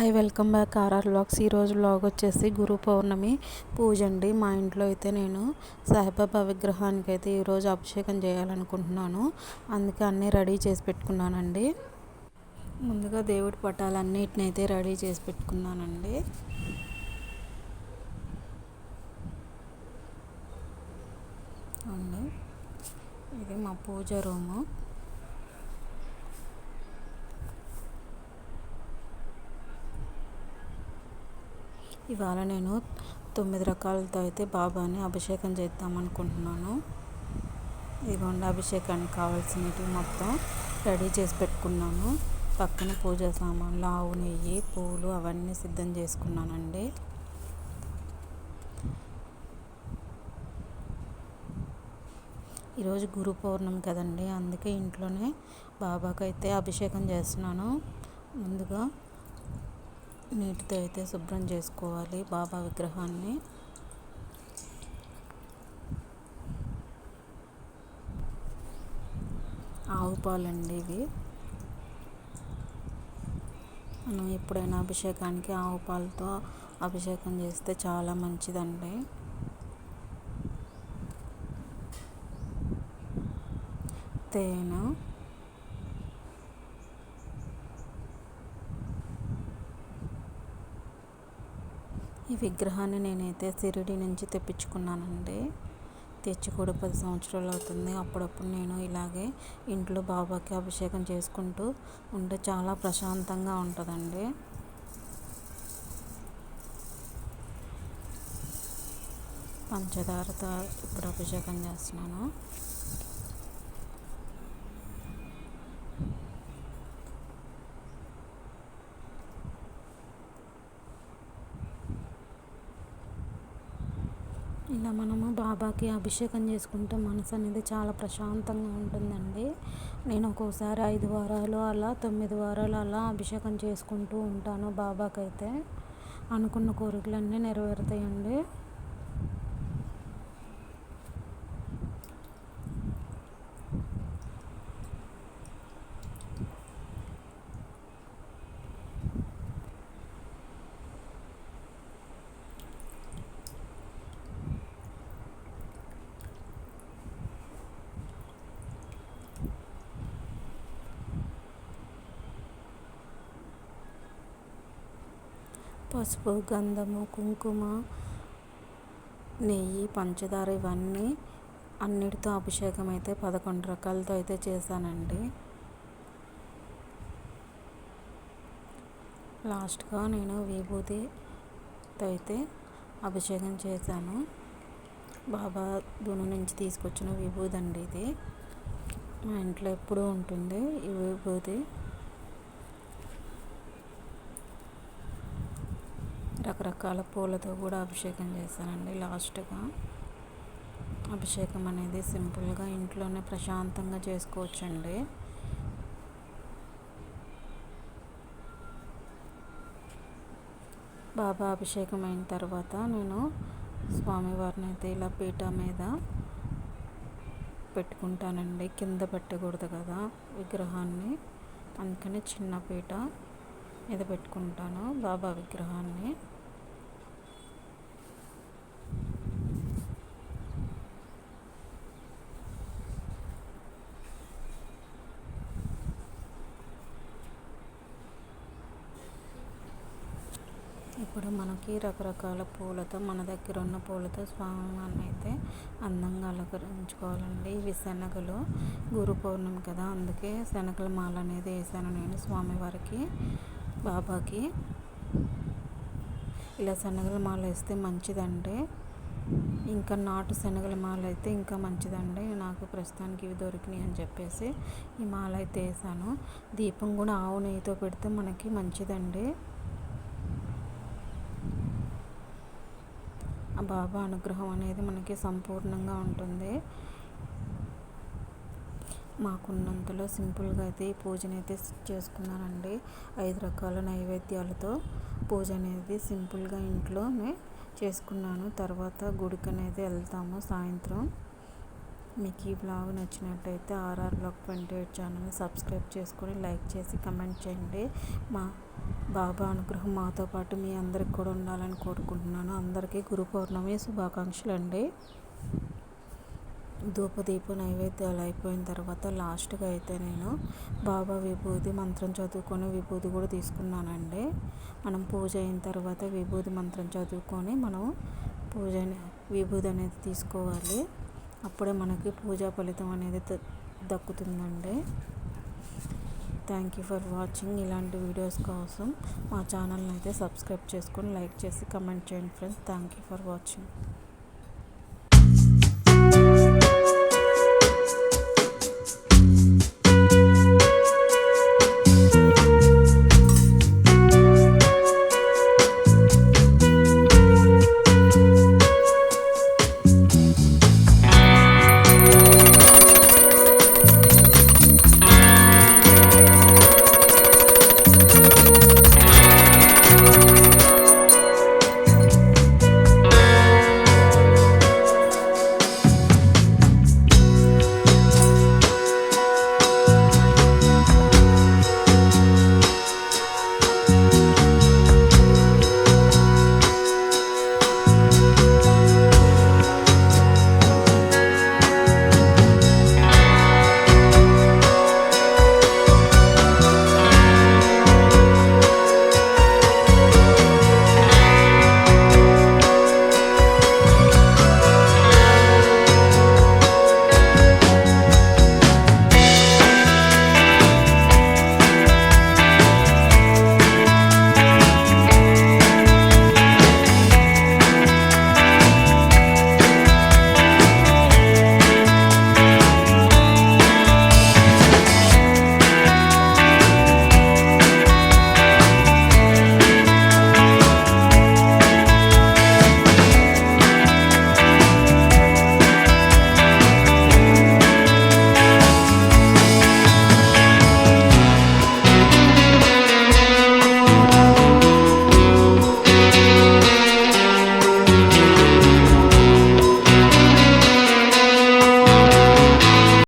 Hi welcome back RR vlogs ఈరోజు blog వచ్చేసి గురు పౌర్ణమి పూజ అండి. మా ఇంట్లో అయితే నేను సాయిబాబా విగ్రహానికి అయితే ఈరోజు అభిషేకం చేయాలనుకుంటున్నాను. అందుకే అన్నీ రెడీ చేసి పెట్టుకున్నానండి. ముందుగా దేవుడి పటాలన్నిటిని అయితే రెడీ చేసి పెట్టుకున్నానండి. అండి ఇది మా పూజ రూము. ఇవాళ నేను తొమ్మిది రకాలతో అయితే బాబాని అభిషేకం చేద్దాం అనుకుంటున్నాను. ఇదిగోండి అభిషేకానికి కావాల్సినవి మొత్తం రెడీ చేసి పెట్టుకున్నాను. పక్కన పూజ సామాన్లు ఆవు నెయ్యి పూలు అవన్నీ సిద్ధం చేసుకున్నానండి. ఈరోజు గురు పౌర్ణమి కదండి అందుకే ఇంట్లోనే బాబాకైతే అభిషేకం చేస్తున్నాను. ముందుగా నీటితో అయితే శుభ్రం చేసుకోవాలి బాబా విగ్రహాన్ని. ఆవు పాలండి ఇవి. మనం ఎప్పుడైనా అభిషేకానికి ఆవు పాలతో అభిషేకం చేస్తే చాలా మంచిదండి. తేనె ఈ విగ్రహాన్ని నేనైతే సిరిడి నుంచి తెప్పించుకున్నానండి. తెచ్చి కూడా పది సంవత్సరాలు అవుతుంది. అప్పుడప్పుడు నేను ఇలాగే ఇంట్లో బాబాకి అభిషేకం చేసుకుంటూ ఉంటే చాలా ప్రశాంతంగా ఉంటుందండి. పంచదారతో ఇప్పుడు అభిషేకం చేస్తున్నాను. ఇలా మనము బాబాకి అభిషేకం చేసుకుంటే మనసు అనేది చాలా ప్రశాంతంగా ఉంటుందండి. నేను ఒక్కోసారి ఐదు వారాలు అలా తొమ్మిది వారాలు అలా అభిషేకం చేసుకుంటూ ఉంటాను బాబాకైతే. అనుకున్న కోరికలన్నీ నెరవేరుతాయండి. పసుపు గంధము కుంకుమ నెయ్యి పంచదార ఇవన్నీ అన్నిటితో అభిషేకం అయితే పదకొండు రకాలతో అయితే చేశానండి. లాస్ట్గా నేను విభూతితో అయితే అభిషేకం చేశాను. బాబా దూన నుంచి తీసుకొచ్చిన విభూతి అండి ఇది. మా ఇంట్లో ఎప్పుడూ ఉంటుంది ఈ విభూతి. రకరకాల పూలతో కూడా అభిషేకం చేశానండి లాస్ట్గా. అభిషేకం అనేది సింపుల్గా ఇంట్లోనే ప్రశాంతంగా చేసుకోవచ్చండి. బాబా అభిషేకం అయిన తర్వాత నేను స్వామివారిని అయితే ఇలా పీఠ మీద పెట్టుకుంటానండి. కింద పెట్టకూడదు కదా విగ్రహాన్ని. అందుకని చిన్న పీట మీద పెట్టుకుంటాను బాబా విగ్రహాన్ని. ఇప్పుడు మనకి రకరకాల పూలతో మన దగ్గర ఉన్న పూలతో స్వామివారిని అయితే అందంగా అలంకరించుకోవాలండి. ఇవి శనగలు గురు పౌర్ణమి కదా అందుకే శనగల మాల అనేది వేసాను నేను స్వామివారికి బాబాకి. ఇలా శనగల మాల వేస్తే మంచిదండి. ఇంకా నాటు శనగల మాల అయితే ఇంకా మంచిదండి. నాకు ప్రస్తుతానికి ఇవి దొరికినాయి అని చెప్పేసి ఈ మాల అయితే వేసాను. దీపం కూడా ఆవు నెయ్యితో పెడితే మనకి మంచిదండి. ఆ బాబా అనుగ్రహం అనేది మనకి సంపూర్ణంగా ఉంటుంది. మాకున్నంతలో సింపుల్గా అయితే ఈ పూజను అయితే చేసుకున్నానండి. ఐదు రకాల నైవేద్యాలతో పూజ అనేది సింపుల్గా ఇంట్లోనే చేసుకున్నాను. తర్వాత గుడికి అనేది వెళ్తాము సాయంత్రం. మీకు ఈ బ్లాగ్ నచ్చినట్టయితే ఆర్ఆర్ బ్లాగ్ ట్వంటీ ఎయిట్ ఛానల్ని సబ్స్క్రైబ్ చేసుకొని లైక్ చేసి కమెంట్ చేయండి. మా బాబా అనుగ్రహం మాతో పాటు మీ అందరికి కూడా ఉండాలని కోరుకుంటున్నాను. అందరికీ గురు పౌర్ణమి శుభాకాంక్షలు అండి ధూపదీప నైవేద్యాలు అయిపోయిన తర్వాత లాస్ట్గా అయితే నేను బాబా విభూది మంత్రం చదువుకొని విభూది కూడా తీసుకున్నానండి. మనం పూజ అయిన తర్వాత విభూది మంత్రం చదువుకొని మనం పూజ విభూది అనేది తీసుకోవాలి. అప్పుడే మనకి పూజా ఫలితం అనేది దక్కుతుందండి. థ్యాంక్ యూ ఫర్ వాచింగ్ ఇలాంటి వీడియోస్ కోసం మా ఛానల్ని అయితే సబ్స్క్రైబ్ చేసుకొని లైక్ చేసి కమెంట్ చేయండి friends thank you for watching